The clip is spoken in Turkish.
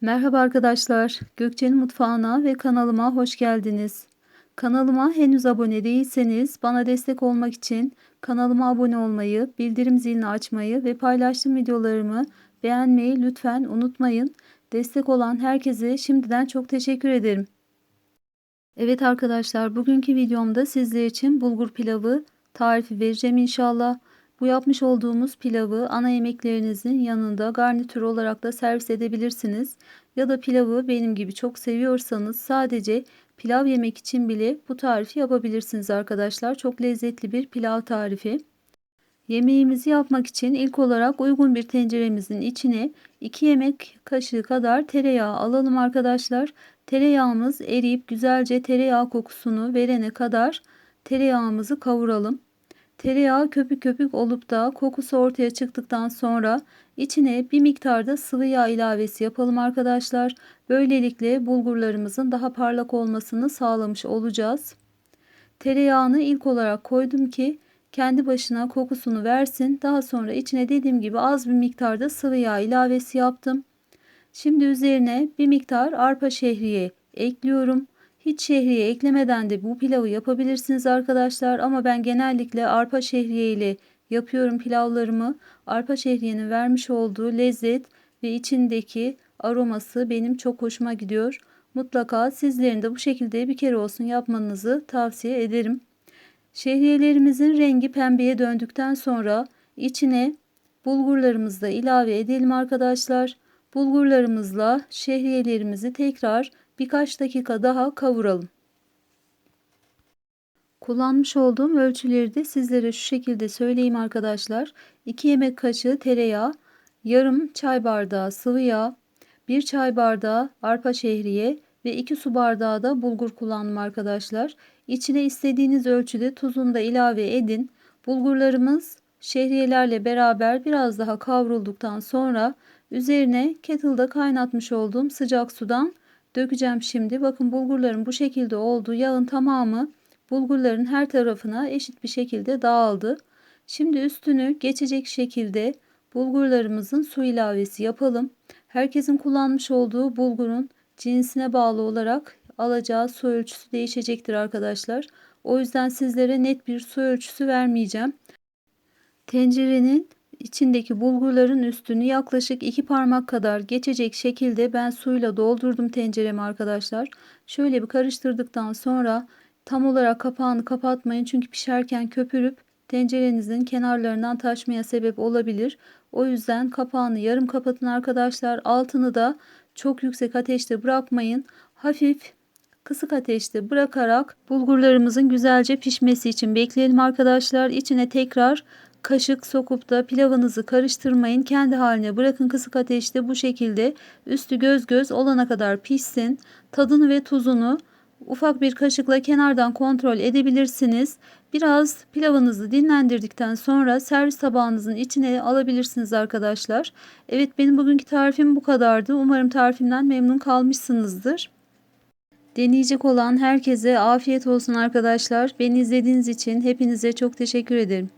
Merhaba arkadaşlar. Gökçe'nin mutfağına ve kanalıma hoş geldiniz. Kanalıma henüz abone değilseniz bana destek olmak için kanalıma abone olmayı, bildirim zilini açmayı ve paylaştığım videolarımı beğenmeyi lütfen unutmayın. Destek olan herkese şimdiden çok teşekkür ederim. Evet arkadaşlar bugünkü videomda sizler için bulgur pilavı tarifi vereceğim inşallah. Bu yapmış olduğumuz pilavı ana yemeklerinizin yanında garnitür olarak da servis edebilirsiniz. Ya da pilavı benim gibi çok seviyorsanız sadece pilav yemek için bile bu tarifi yapabilirsiniz arkadaşlar. Çok lezzetli bir pilav tarifi. Yemeğimizi yapmak için ilk olarak uygun bir tenceremizin içine 2 yemek kaşığı kadar tereyağı alalım arkadaşlar. Tereyağımız eriyip güzelce tereyağı kokusunu verene kadar tereyağımızı kavuralım. Tereyağı köpük köpük olup da kokusu ortaya çıktıktan sonra içine bir miktarda sıvı yağ ilavesi yapalım arkadaşlar. Böylelikle bulgurlarımızın daha parlak olmasını sağlamış olacağız. Tereyağını ilk olarak koydum ki kendi başına kokusunu versin. Daha sonra içine dediğim gibi az bir miktarda sıvı yağ ilavesi yaptım. Şimdi üzerine bir miktar arpa şehriye ekliyorum. Hiç şehriye eklemeden de bu pilavı yapabilirsiniz arkadaşlar ama ben genellikle arpa şehriye ile yapıyorum pilavlarımı. Arpa şehriyenin vermiş olduğu lezzet ve içindeki aroması benim çok hoşuma gidiyor. Mutlaka sizlerin de bu şekilde bir kere olsun yapmanızı tavsiye ederim. Şehriyelerimizin rengi pembeye döndükten sonra içine bulgurlarımızı da ilave edelim arkadaşlar. Bulgurlarımızla şehriyelerimizi tekrar birkaç dakika daha kavuralım. Kullanmış olduğum ölçüleri de sizlere şu şekilde söyleyeyim arkadaşlar. 2 yemek kaşığı tereyağı, yarım çay bardağı sıvı yağ, 1 çay bardağı arpa şehriye ve 2 su bardağı da bulgur kullandım arkadaşlar. İçine istediğiniz ölçüde tuzunu da ilave edin. Bulgurlarımız şehriyelerle beraber biraz daha kavrulduktan sonra üzerine kettle'da kaynatmış olduğum sıcak sudan dökeceğim şimdi. Bakın bulgurların bu şekilde olduğu yağın tamamı bulgurların her tarafına eşit bir şekilde dağıldı. Şimdi üstünü geçecek şekilde bulgurlarımızın su ilavesi yapalım. Herkesin kullanmış olduğu bulgurun cinsine bağlı olarak alacağı su ölçüsü değişecektir arkadaşlar. O yüzden sizlere net bir su ölçüsü vermeyeceğim. Tencerenin içindeki bulgurların üstünü yaklaşık iki parmak kadar geçecek şekilde ben suyla doldurdum tenceremi arkadaşlar. Şöyle bir karıştırdıktan sonra tam olarak kapağını kapatmayın çünkü pişerken köpürüp tencerenizin kenarlarından taşmaya sebep olabilir. O yüzden kapağını yarım kapatın arkadaşlar. Altını da çok yüksek ateşte bırakmayın. Hafif kısık ateşte bırakarak bulgurlarımızın güzelce pişmesi için bekleyelim arkadaşlar. İçine tekrar kaşık sokup da pilavınızı karıştırmayın. Kendi haline bırakın kısık ateşte bu şekilde üstü göz göz olana kadar pişsin. Tadını ve tuzunu ufak bir kaşıkla kenardan kontrol edebilirsiniz. Biraz pilavınızı dinlendirdikten sonra servis tabağınızın içine alabilirsiniz arkadaşlar. Evet benim bugünkü tarifim bu kadardı. Umarım tarifimden memnun kalmışsınızdır. Deneyecek olan herkese afiyet olsun arkadaşlar. Beni izlediğiniz için hepinize çok teşekkür ederim.